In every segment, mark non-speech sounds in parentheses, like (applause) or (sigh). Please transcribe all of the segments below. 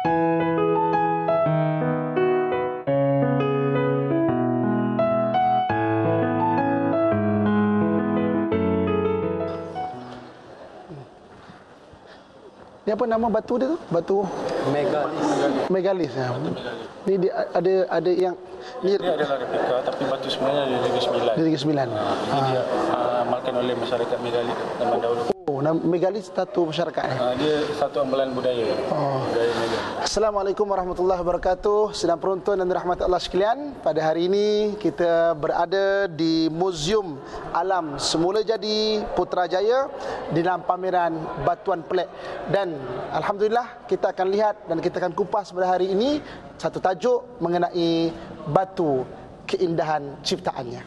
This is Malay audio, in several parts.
Ni apa nama batu dia tu? Batu Megalis. megalis. Ya. Ni dia ada ada yang ni Ini adalah replika tapi batu sebenarnya dari Negeri Sembilan. dari Negeri Sembilan. Ini dia uh, amalkan oleh masyarakat Megali zaman dahulu. Megalis satu masyarakat eh. Uh, dia satu amalan budaya. Oh. Budaya. Assalamualaikum warahmatullahi wabarakatuh. Sedang penonton dan dirahmati Allah sekalian. Pada hari ini kita berada di Muzium Alam Semula Jadi Putrajaya di dalam pameran Batuan Pelik. Dan alhamdulillah kita akan lihat dan kita akan kupas pada hari ini satu tajuk mengenai batu keindahan ciptaannya.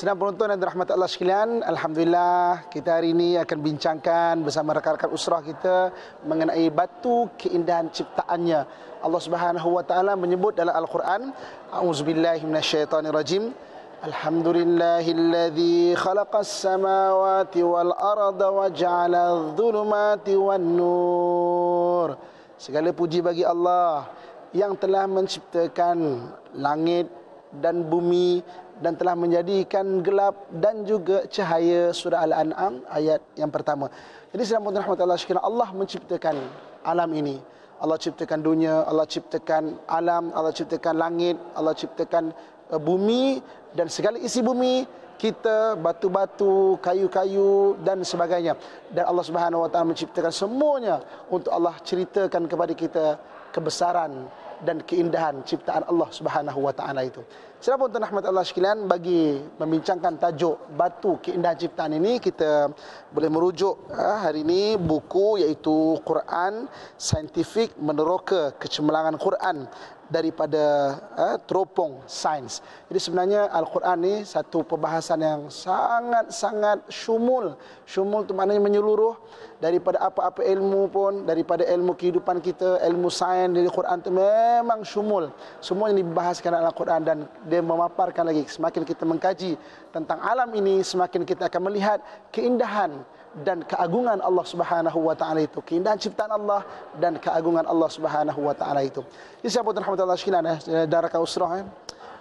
Sedang penonton dan dirahmati Allah sekalian, Alhamdulillah kita hari ini akan bincangkan bersama rakan-rakan usrah kita mengenai batu keindahan ciptaannya. Allah Subhanahu wa taala menyebut dalam Al-Quran, A'udzubillahi minasyaitonirrajim. Alhamdulillahilladzi khalaqas samawati wal arda wa ja'ala adh-dhulumati wan nur. Segala puji bagi Allah yang telah menciptakan langit dan bumi dan telah menjadikan gelap dan juga cahaya surah Al-An'am ayat yang pertama. Jadi sedang pun rahmatullah sekalian Allah menciptakan alam ini. Allah ciptakan dunia, Allah ciptakan alam, Allah ciptakan langit, Allah ciptakan uh, bumi dan segala isi bumi kita batu-batu, kayu-kayu dan sebagainya. Dan Allah Subhanahu wa taala menciptakan semuanya untuk Allah ceritakan kepada kita kebesaran dan keindahan ciptaan Allah Subhanahu wa taala itu. Siapa pun rahmat Allah sekalian bagi membincangkan tajuk batu keindahan ciptaan ini kita boleh merujuk ah, hari ini buku iaitu Quran Scientific Meneroka Kecemerlangan Quran daripada uh, teropong sains. Jadi sebenarnya Al-Quran ni satu perbahasan yang sangat-sangat syumul. Syumul tu maknanya menyeluruh daripada apa-apa ilmu pun, daripada ilmu kehidupan kita, ilmu sains dari Quran tu memang syumul. Semua yang dibahaskan dalam Al-Quran dan dia memaparkan lagi. Semakin kita mengkaji tentang alam ini, semakin kita akan melihat keindahan dan keagungan Allah Subhanahu wa taala itu keindahan ciptaan Allah dan keagungan Allah Subhanahu wa taala itu. Jadi siapa tuan rahmatullah sekalian eh daraka usrah eh.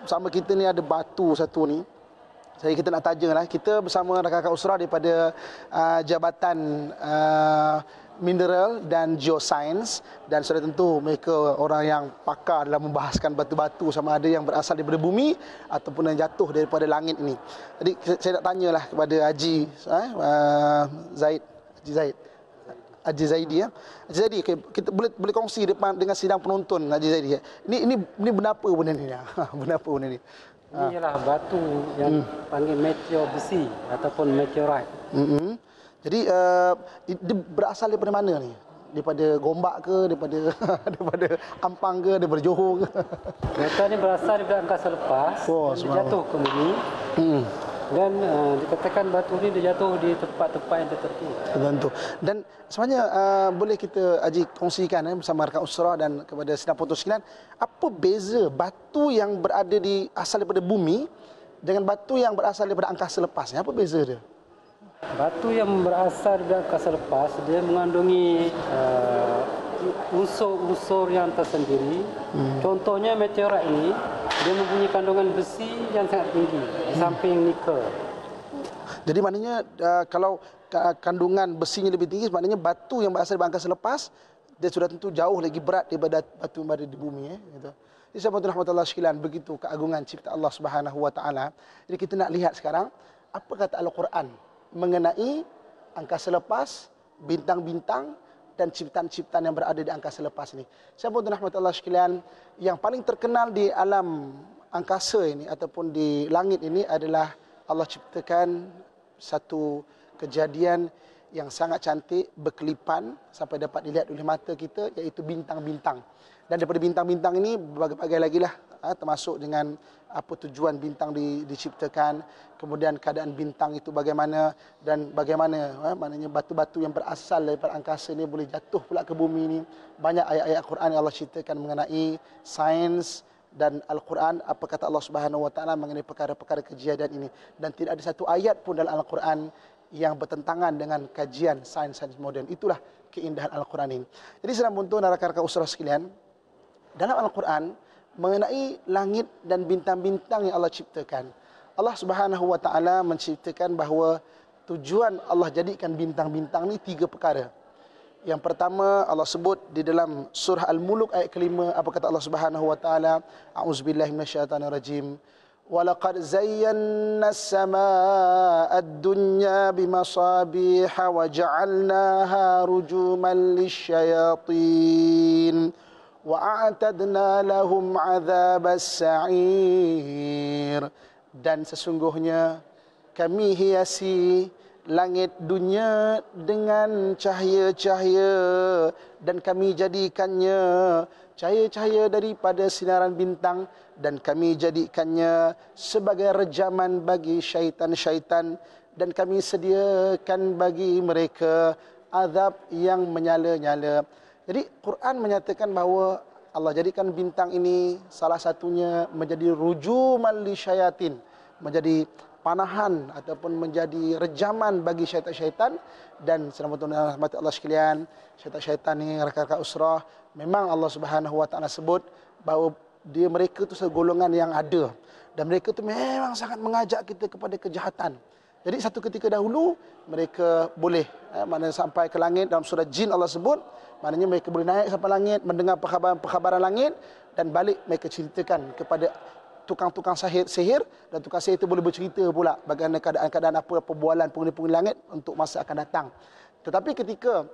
Bersama kita ni ada batu satu ni. Saya kita nak tanya lah kita bersama rakan-rakan usrah daripada uh, jabatan uh, mineral dan geoscience dan sudah tentu mereka orang yang pakar dalam membahaskan batu-batu sama ada yang berasal daripada bumi ataupun yang jatuh daripada langit ini. Jadi saya nak tanyalah kepada Haji eh, uh, Zaid Haji Zaid Haji Zaidi ya. Haji Zaidi okay, kita boleh boleh kongsi depan dengan sidang penonton Haji Zaidi ya. Ini ini ini benapa benda ni? (laughs) benapa benda ni? Ini ialah batu yang hmm. panggil meteor besi ataupun meteorite. Mm-hmm. Jadi uh, dia berasal daripada mana ni? Daripada Gombak ke, daripada (laughs) daripada Ampang ke, daripada Johor ke? Meteor ni berasal daripada angkasa lepas. Oh, dia jatuh ke bumi. Hmm. Dan uh, dikatakan batu ni dia jatuh di tempat-tempat yang tertentu. Tentu. Dan sebenarnya uh, boleh kita Haji kongsikan eh, bersama rakan usrah dan kepada sedang putus sekalian, apa beza batu yang berada di asal daripada bumi dengan batu yang berasal daripada angkasa lepas? Apa beza dia? Batu yang berasal dari angkasa lepas dia mengandungi uh, unsur-unsur yang tersendiri. Hmm. Contohnya meteorit ini dia mempunyai kandungan besi yang sangat tinggi di samping nikel. Jadi maknanya uh, kalau uh, kandungan besinya lebih tinggi maknanya batu yang berasal dari angkasa lepas dia sudah tentu jauh lagi berat daripada batu yang berada di bumi eh gitu. Jadi sahabat rahmatullah sekalian begitu keagungan cipta Allah Subhanahu wa taala. Jadi kita nak lihat sekarang apa kata Al-Quran mengenai angkasa lepas, bintang-bintang dan ciptaan-ciptaan yang berada di angkasa lepas ini. Sahabat rahmatullah sekalian yang paling terkenal di alam angkasa ini ataupun di langit ini adalah Allah ciptakan satu kejadian yang sangat cantik berkelipan sampai dapat dilihat oleh mata kita iaitu bintang-bintang. Dan daripada bintang-bintang ini berbagai-bagai lagi lah ha, termasuk dengan apa tujuan bintang di, diciptakan, kemudian keadaan bintang itu bagaimana dan bagaimana ha, maknanya batu-batu yang berasal daripada angkasa ini boleh jatuh pula ke bumi ini. Banyak ayat-ayat Quran yang Allah ceritakan mengenai sains dan Al-Quran apa kata Allah Subhanahu wa taala mengenai perkara-perkara kejadian ini dan tidak ada satu ayat pun dalam Al-Quran yang bertentangan dengan kajian sains-sains moden. Itulah keindahan Al-Quran ini. Jadi untuk rakan-rakan usrah sekalian, dalam Al-Quran mengenai langit dan bintang-bintang yang Allah ciptakan. Allah Subhanahu Wa Taala menciptakan bahawa tujuan Allah jadikan bintang-bintang ni tiga perkara. Yang pertama Allah sebut di dalam surah Al-Muluk ayat kelima apa kata Allah Subhanahu Wa Taala? A'udzubillahi minasyaitonirrajim. Walaqad zayyana as-samaa'a ad-dunya bimasabiha wa ja'alnaaha rujuman lisyayatin. وأعتدنا لهم عذاب السعير dan sesungguhnya kami hiasi langit dunia dengan cahaya-cahaya dan kami jadikannya cahaya-cahaya daripada sinaran bintang dan kami jadikannya sebagai rejaman bagi syaitan-syaitan dan kami sediakan bagi mereka azab yang menyala-nyala. Jadi Quran menyatakan bahawa Allah jadikan bintang ini salah satunya menjadi rujuman li syayatin, menjadi panahan ataupun menjadi rejaman bagi syaitan-syaitan. Dan selamat rahmat Allah sekalian syaitan-syaitan ni rakan-rakan usrah memang Allah Subhanahu wa taala sebut bahawa dia mereka tu segolongan yang ada. Dan mereka tu memang sangat mengajak kita kepada kejahatan. Jadi satu ketika dahulu mereka boleh eh, mana sampai ke langit dalam surah jin Allah sebut maknanya mereka boleh naik sampai langit mendengar perkhabaran-perkhabaran langit dan balik mereka ceritakan kepada tukang-tukang sihir, sihir dan tukang sihir itu boleh bercerita pula bagaimana keadaan-keadaan apa perbualan penghuni-penghuni langit untuk masa akan datang. Tetapi ketika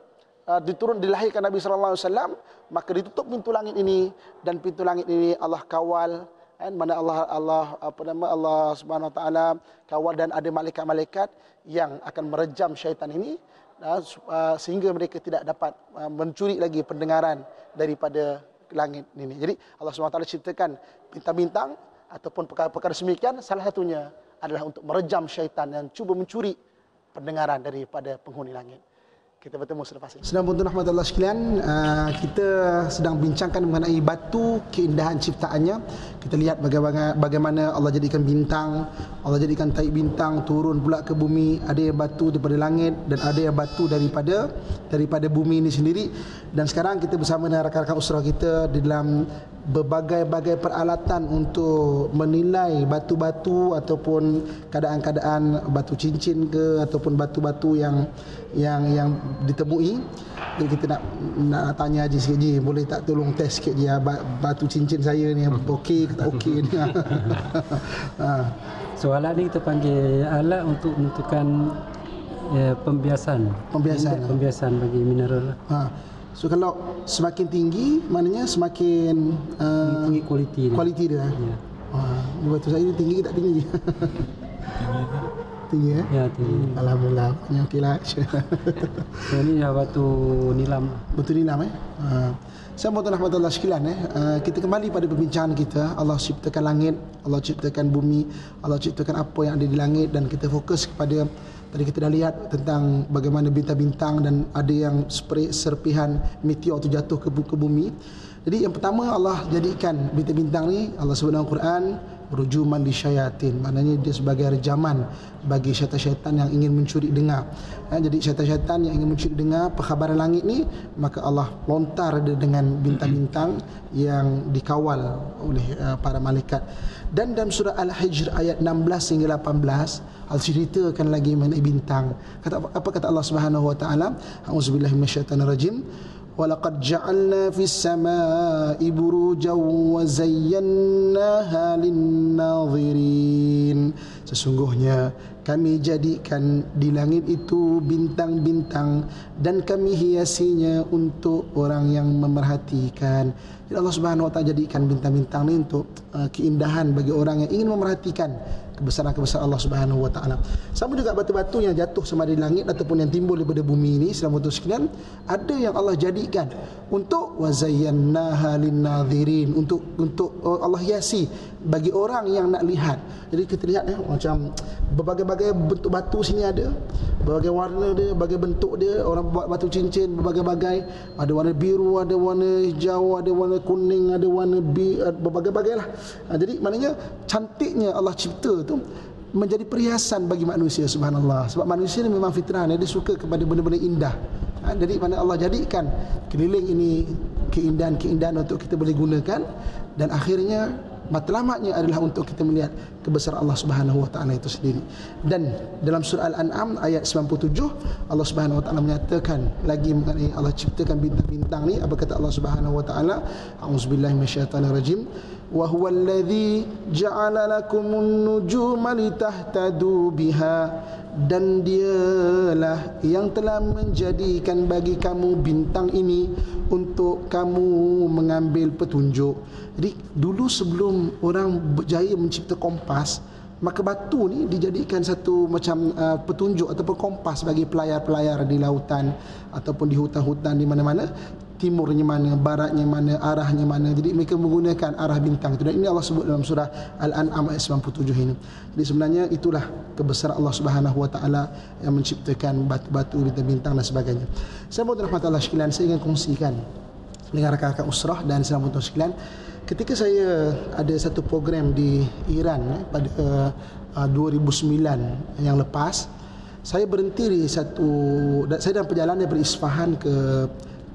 uh, diturun dilahirkan Nabi sallallahu alaihi wasallam maka ditutup pintu langit ini dan pintu langit ini Allah kawal kan mana Allah Allah apa nama Allah Subhanahu taala kawal dan ada malaikat-malaikat yang akan merejam syaitan ini uh, uh, sehingga mereka tidak dapat uh, mencuri lagi pendengaran daripada langit ini. Jadi Allah taala ciptakan bintang-bintang ataupun perkara-perkara semikian salah satunya adalah untuk merejam syaitan yang cuba mencuri pendengaran daripada penghuni langit. Kita bertemu selepas ini. Sedang pun rahmat Allah sekalian, uh, kita sedang bincangkan mengenai batu keindahan ciptaannya. Kita lihat bagaimana, bagaimana Allah jadikan bintang, Allah jadikan taik bintang turun pula ke bumi. Ada yang batu daripada langit dan ada yang batu daripada daripada bumi ini sendiri. Dan sekarang kita bersama dengan rakan-rakan usrah kita di dalam berbagai-bagai peralatan untuk menilai batu-batu ataupun keadaan-keadaan batu cincin ke ataupun batu-batu yang yang yang ditemui. Jadi kita nak nak tanya Haji sikit Haji boleh tak tolong test sikit je batu cincin saya ni okey ke tak okey ni? Ha. (laughs) soalan ni kita panggil alat untuk menentukan ya, pembiasan. Pembiasan. Pembiasan bagi mineral. Ha. So kalau semakin tinggi maknanya semakin uh, tinggi kualiti dia. Kualiti dia. Ya. Wah, batu saya ni tinggi ke tak tinggi? tinggi eh? Ya, tinggi. Alhamdulillah. Punya okeylah. (laughs) so ni ya batu nilam. Batu nilam eh. Uh. Saya mohon rahmatullah sekalian eh. Uh, kita kembali pada perbincangan kita. Allah ciptakan langit, Allah ciptakan bumi, Allah ciptakan apa yang ada di langit dan kita fokus kepada Tadi kita dah lihat tentang bagaimana bintang-bintang dan ada yang serpihan meteor itu jatuh ke, ke bumi. Jadi yang pertama Allah jadikan bintang-bintang ni Allah sebut dalam Quran rujuman di syayatin. Maknanya dia sebagai rejaman bagi syaitan-syaitan yang ingin mencuri dengar. Ya, jadi syaitan-syaitan yang ingin mencuri dengar perkhabaran langit ni maka Allah lontar dia dengan bintang-bintang yang dikawal oleh uh, para malaikat. Dan dalam surah Al-Hijr ayat 16 hingga 18 Allah ceritakan lagi mengenai bintang. Kata apa kata Allah Subhanahu wa taala? Auzubillahi minasyaitonir rajim. Ja'alna fis samaa'i burujan wa zayyanaha lin-nadhirin. Sesungguhnya kami jadikan di langit itu bintang-bintang dan kami hiasinya untuk orang yang memerhatikan. Jadi Allah Subhanahu wa taala jadikan bintang-bintang ini untuk uh, keindahan bagi orang yang ingin memerhatikan kebesaran-kebesaran Allah Subhanahu Wa Taala. Sama juga batu-batu yang jatuh sama di langit ataupun yang timbul daripada bumi ini selama tu sekalian ada yang Allah jadikan untuk wazayyannaha lin-nadhirin untuk untuk uh, Allah hiasi bagi orang yang nak lihat. Jadi kita lihat eh, macam berbagai-bagai bentuk batu sini ada. Berbagai warna dia, berbagai bentuk dia. Orang buat batu cincin berbagai-bagai. Ada warna biru, ada warna hijau, ada warna kuning, ada warna bi, berbagai-bagai lah. Ha, jadi maknanya cantiknya Allah cipta tu menjadi perhiasan bagi manusia subhanallah sebab manusia ni memang fitrah dia suka kepada benda-benda indah ha, jadi mana Allah jadikan keliling ini keindahan-keindahan untuk kita boleh gunakan dan akhirnya matlamatnya adalah untuk kita melihat kebesaran Allah Subhanahu wa taala itu sendiri. Dan dalam surah Al-An'am ayat 97 Allah Subhanahu wa taala menyatakan lagi mengenai Allah ciptakan bintang-bintang ni apa kata Allah Subhanahu wa taala? A'udzubillahi minasyaitonirrajim. Wa huwa alladhi ja'ala lakumun nujuma litahtadu biha dan dialah yang telah menjadikan bagi kamu bintang ini untuk kamu mengambil petunjuk. Jadi dulu sebelum orang berjaya mencipta kompas, maka batu ni dijadikan satu macam uh, petunjuk ataupun kompas bagi pelayar-pelayar di lautan ataupun di hutan-hutan di mana-mana timurnya mana, baratnya mana, arahnya mana. Jadi mereka menggunakan arah bintang itu. Dan ini Allah sebut dalam surah Al-An'am ayat 97 ini. Jadi sebenarnya itulah kebesaran Allah Subhanahu Wa Taala yang menciptakan batu-batu, bintang-bintang dan sebagainya. Saya mahu rahmat Allah sekalian, saya ingin kongsikan dengan rakan-rakan usrah dan selamat sekalian. Ketika saya ada satu program di Iran eh, pada uh, 2009 yang lepas, saya berhenti di satu saya dalam perjalanan dari Isfahan ke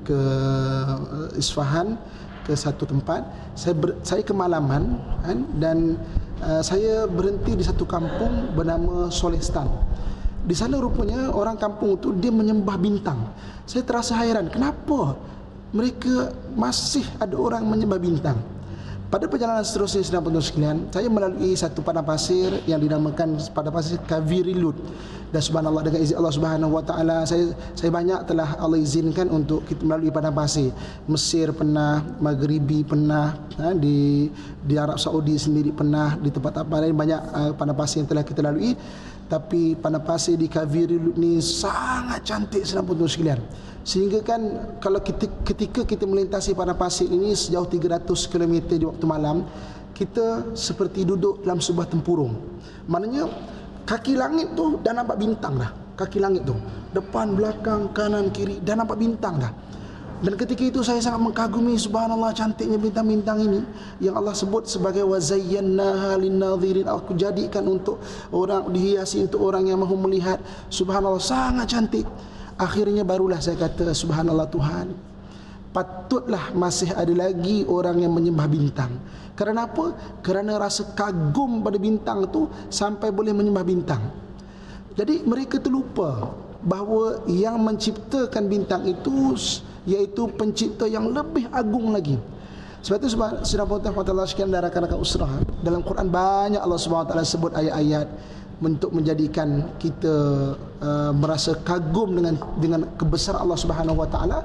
ke uh, Isfahan ke satu tempat saya ber, saya kemalaman kan dan uh, saya berhenti di satu kampung bernama Solestan. Di sana rupanya orang kampung itu dia menyembah bintang. Saya terasa hairan kenapa mereka masih ada orang menyembah bintang pada perjalanan seterusnya sedang penuh sekalian, saya melalui satu padang pasir yang dinamakan padang pasir Kavirilut. Dan subhanallah dengan izin Allah Subhanahu wa taala saya saya banyak telah Allah izinkan untuk kita melalui padang pasir. Mesir pernah, Maghribi pernah, ha, di di Arab Saudi sendiri pernah, di tempat apa lain banyak uh, padang pasir yang telah kita lalui. Tapi padang pasir di Kavirilut ni sangat cantik sedang penuh sekalian. Sehingga kan kalau kita, ketika kita melintasi padang pasir ini sejauh 300 km di waktu malam, kita seperti duduk dalam sebuah tempurung. Maknanya kaki langit tu dah nampak bintang dah. Kaki langit tu. Depan, belakang, kanan, kiri dah nampak bintang dah. Dan ketika itu saya sangat mengagumi subhanallah cantiknya bintang-bintang ini yang Allah sebut sebagai wazayyannaha linnadhirin aku jadikan untuk orang dihiasi untuk orang yang mahu melihat subhanallah sangat cantik Akhirnya barulah saya kata subhanallah Tuhan. Patutlah masih ada lagi orang yang menyembah bintang. Kerana apa? Kerana rasa kagum pada bintang tu sampai boleh menyembah bintang. Jadi mereka terlupa bahawa yang menciptakan bintang itu iaitu pencipta yang lebih agung lagi. Sebab itu sebab Surah Al-Fatihah sekian dan rakan-rakan usrah Dalam Quran banyak Allah SWT sebut ayat-ayat untuk menjadikan kita uh, merasa kagum dengan dengan kebesaran Allah Subhanahu Wa Taala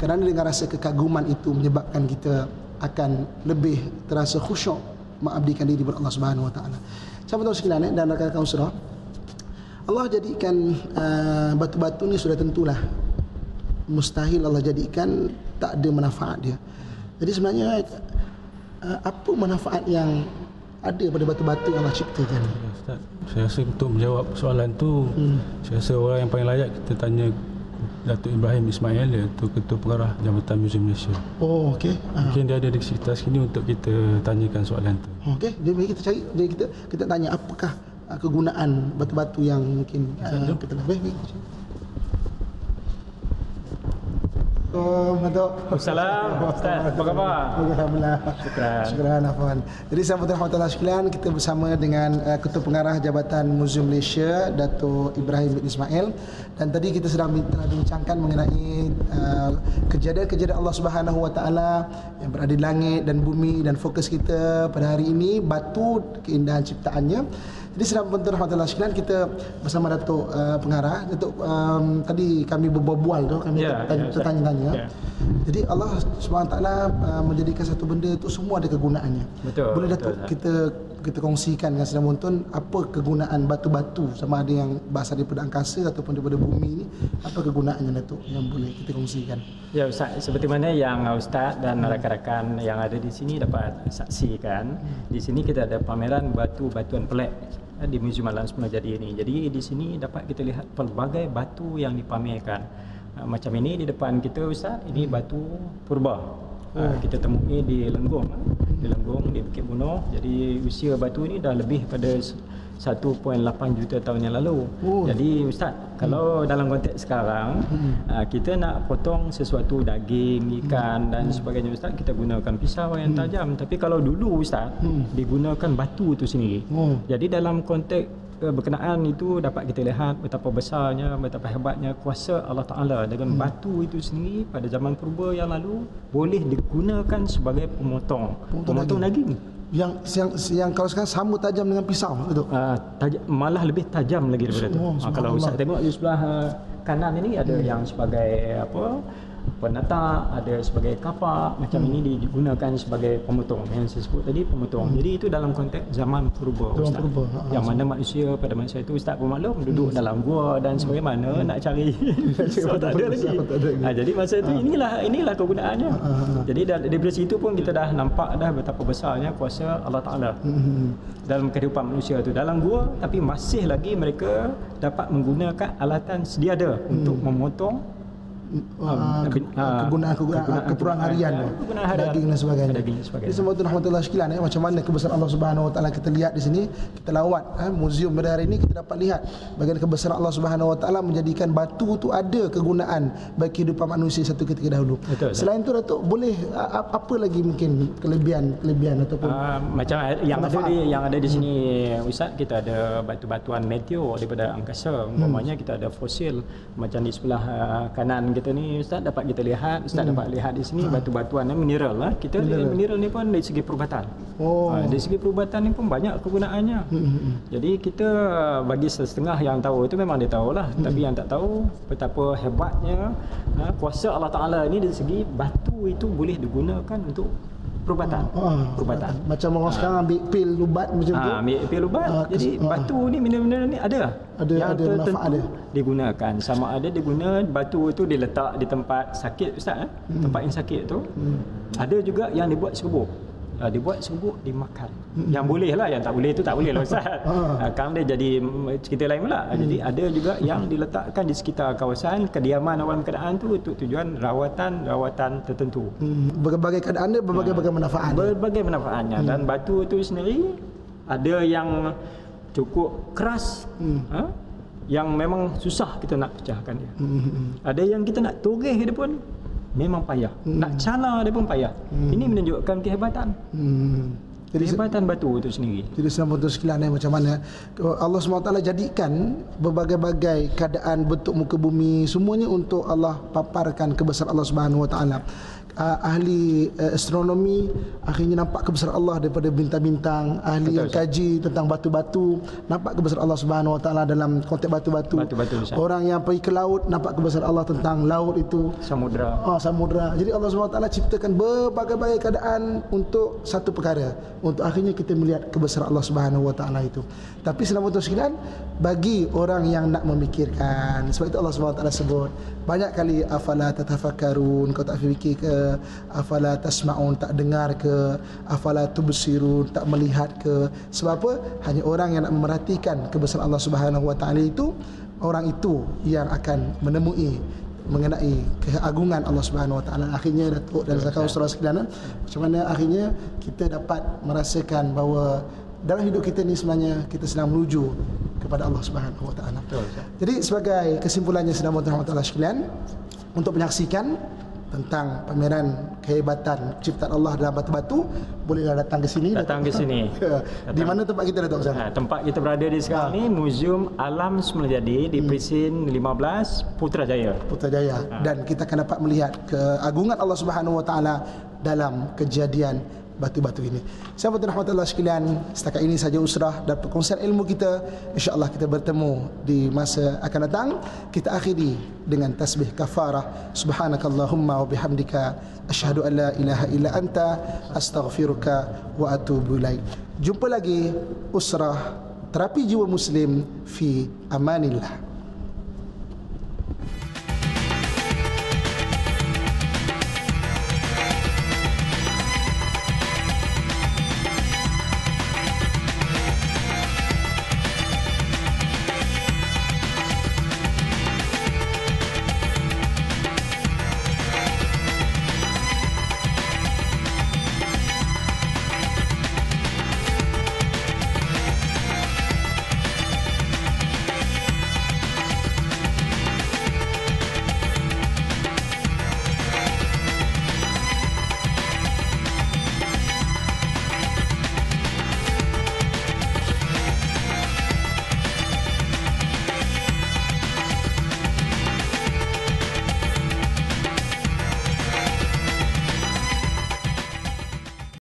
kerana dengan rasa kekaguman itu menyebabkan kita akan lebih terasa khusyuk mengabdikan diri kepada Allah Subhanahu Wa Taala. Siapa tahu sekalian eh, dan rakan-rakan surah Allah jadikan uh, batu-batu ni sudah tentulah mustahil Allah jadikan tak ada manfaat dia. Jadi sebenarnya uh, apa manfaat yang ada pada batu-batu yang Allah ciptakan? Ustaz, saya rasa untuk menjawab soalan tu, hmm. saya rasa orang yang paling layak kita tanya Datuk Ibrahim Ismail iaitu Ketua Pengarah Jambatan Museum Malaysia. Oh, okey. Ah. Mungkin dia ada di sekitar sini untuk kita tanyakan soalan tu. Okey, jadi kita cari, jadi kita kita tanya apakah ah, kegunaan batu-batu yang mungkin uh, kita nak Assalamualaikum. Assalamualaikum. Ustaz, apa khabar? Alhamdulillah. Syukran. Syukran Afwan. Jadi selamat rahmatullahi sekalian kita bersama dengan uh, Ketua Pengarah Jabatan Museum Malaysia Dato Ibrahim bin Ismail dan tadi kita sedang telah bincangkan mengenai uh, kejadian-kejadian Allah Subhanahu Wa Taala yang berada di langit dan bumi dan fokus kita pada hari ini batu keindahan ciptaannya. Jadi sedang bentuk rahmatullah sekalian kita bersama Datuk uh, Pengarah Datuk um, tadi kami berbual tu kami yeah, ya, tanya-tanya yeah. Jadi Allah SWT uh, menjadikan satu benda itu semua ada kegunaannya. Betul Boleh Datuk betul, kita kita kongsikan dengan sedang menonton apa kegunaan batu-batu sama ada yang berasal daripada angkasa ataupun daripada bumi ni apa kegunaannya Datuk yang boleh kita kongsikan. Ya Ustaz, seperti mana yang Ustaz dan rakan-rakan yang ada di sini dapat saksikan, di sini kita ada pameran batu-batuan pelik eh, di Museum Alam Semula Jadi ini. Jadi di sini dapat kita lihat pelbagai batu yang dipamerkan. Ah, Macam ini di depan kita Ustaz, ini batu purba. Oh. Kita temui di Lenggong. Eh. Di Bukit Bunuh. Jadi usia batu ini dah lebih pada 1.8 juta tahun yang lalu. Oh. Jadi Ustaz, kalau dalam konteks sekarang uh, kita nak potong sesuatu daging, ikan dan sebagainya Ustaz, kita gunakan pisau yang tajam. Tapi kalau dulu Ustaz, digunakan batu itu sendiri. Oh. Jadi dalam konteks uh, berkenaan itu dapat kita lihat betapa besarnya, betapa hebatnya kuasa Allah Taala dengan batu itu sendiri pada zaman purba yang lalu boleh digunakan sebagai pemotong, Pemotong pemotong daging. Yang yang yang kalau sekarang sama tajam dengan pisau Datuk. Uh, taj- malah lebih tajam lagi daripada itu. Oh, Uh, kalau Ustaz tengok di sebelah uh, kanan ini ada Hmm. yang sebagai apa penatak, ada sebagai kapak, macam Hmm. ini digunakan sebagai pemotong yang saya sebut tadi pemotong. Jadi itu dalam konteks zaman purba Zaman Ustaz. purba, ha, ha, yang mana manusia pada masa itu Ustaz pun maklum duduk Hmm. dalam gua dan sebagaimana nak cari (laughs) pisau tak ada lagi. Ha, jadi masa itu inilah inilah kegunaannya. Jadi dah- daripada situ pun kita dah nampak dah betapa besarnya kuasa Allah Taala Hmm. dalam kehidupan manusia tu dalam gua tapi masih lagi mereka dapat menggunakan alatan sedia ada untuk memotong Ke- kegunaan kegunaan kegunaan- keperluan harian kegunaan- daging dan sebagainya. Daging dan sebagainya. Jadi semua tu rahmatullah sekalian eh, macam mana kebesaran Allah Subhanahu Wa Taala kita lihat di sini, kita lawat eh, muzium pada hari ini kita dapat lihat bagaimana kebesaran Allah Subhanahu Wa Taala menjadikan batu tu ada kegunaan bagi kehidupan manusia satu ketika dahulu. Betul. Selain tu Datuk boleh apa lagi mungkin kelebihan-kelebihan ataupun Uh, macam yang ada di yang ada di sini Ustaz kita ada batu-batuan meteor daripada angkasa. Umpamanya kita ada fosil macam di sebelah uh, kanan kita ni Ustaz dapat kita lihat. Ustaz dapat lihat di sini batu-batuan yang mineral lah. Kita mineral. mineral ni pun dari segi perubatan. Oh. Ah, dari segi perubatan ni pun banyak kegunaannya. Jadi kita bagi setengah yang tahu itu memang dia tahu lah tapi yang tak tahu betapa hebatnya uh, kuasa Allah Taala ini dari segi batu itu boleh digunakan untuk perubatan Ah, perubatan macam orang sekarang ambil pil ubat macam tu. Ha, ambil pil ubat. Kes- Jadi ah. batu ni mineral-mineral ni ada. Ada- yang ada manfaat dia. digunakan. Sama ada diguna batu itu diletak di tempat sakit ustaz eh? Hmm. Tempat yang sakit tu. Ada juga yang dibuat serbuk. Uh, dibuat serbuk dimakan. Yang boleh lah, yang tak boleh tu tak boleh lah ustaz. (laughs) Kan dia jadi cerita lain pula. Jadi ada juga yang diletakkan di sekitar kawasan kediaman awal keadaan tu untuk tujuan rawatan-rawatan tertentu. Hmm, berbagai keadaan dia berbagai-bagai manfaat. dia. Berbagai manfaatnya hmm. dan batu itu sendiri ada yang cukup keras hmm. ha? yang memang susah kita nak pecahkan dia. Hmm. Ada yang kita nak toreh dia pun memang payah. Hmm. Nak cala dia pun payah. Hmm. Ini menunjukkan kehebatan. Hmm. Jadi Kehebatan batu itu sendiri. Jadi senang betul sekalian eh, macam mana Allah SWT jadikan berbagai-bagai keadaan bentuk muka bumi semuanya untuk Allah paparkan kebesaran Allah Subhanahu Wa Taala. Uh, ahli uh, astronomi akhirnya nampak kebesaran Allah daripada bintang-bintang ahli Betul, yang kaji tentang batu-batu nampak kebesaran Allah Subhanahu Wa Taala dalam konteks batu-batu orang yang pergi ke laut nampak kebesaran Allah tentang laut itu Samudra. Ah, samudra. Jadi Allah SWT ciptakan berbagai-bagai keadaan untuk satu perkara. Untuk akhirnya kita melihat kebesaran Allah Subhanahu Wa Taala itu. Tapi senang betul sekalian bagi orang yang nak memikirkan. Sebab itu Allah SWT sebut banyak kali afala tatafakkarun? Kau tak fikir ke? Afala tasmaun? Tak dengar ke? Afala tubsirun? Tak melihat ke? Sebab apa? Hanya orang yang nak memerhatikan kebesaran Allah Subhanahu Wa Taala itu orang itu yang akan menemui mengenai keagungan Allah Subhanahu Wa Taala akhirnya Datuk dan Zakau Saudara sekalian macam mana akhirnya kita dapat merasakan bahawa dalam hidup kita ni sebenarnya kita sedang menuju kepada Allah Subhanahu Wa Taala. Jadi sebagai kesimpulannya sedang mohon Allah sekalian untuk menyaksikan tentang pameran kehebatan ciptaan Allah dalam batu-batu bolehlah datang ke sini. Datang ke sini. (laughs) di mana tempat kita Datuk Ustaz? Ha, tempat kita berada di sekarang ni Museum Alam Semula Jadi di Presin 15 Putrajaya. Putrajaya. Dan kita akan dapat melihat keagungan Allah Subhanahu Wa Taala dalam kejadian batu-batu ini. Saya berterima kasih Allah sekalian. Setakat ini saja usrah dan perkongsian ilmu kita. InsyaAllah kita bertemu di masa akan datang. Kita akhiri dengan tasbih kafarah. Subhanakallahumma wa bihamdika. Ashhadu an la ilaha illa anta. Astaghfiruka wa atubu ilaih. Jumpa lagi usrah terapi jiwa muslim fi amanillah.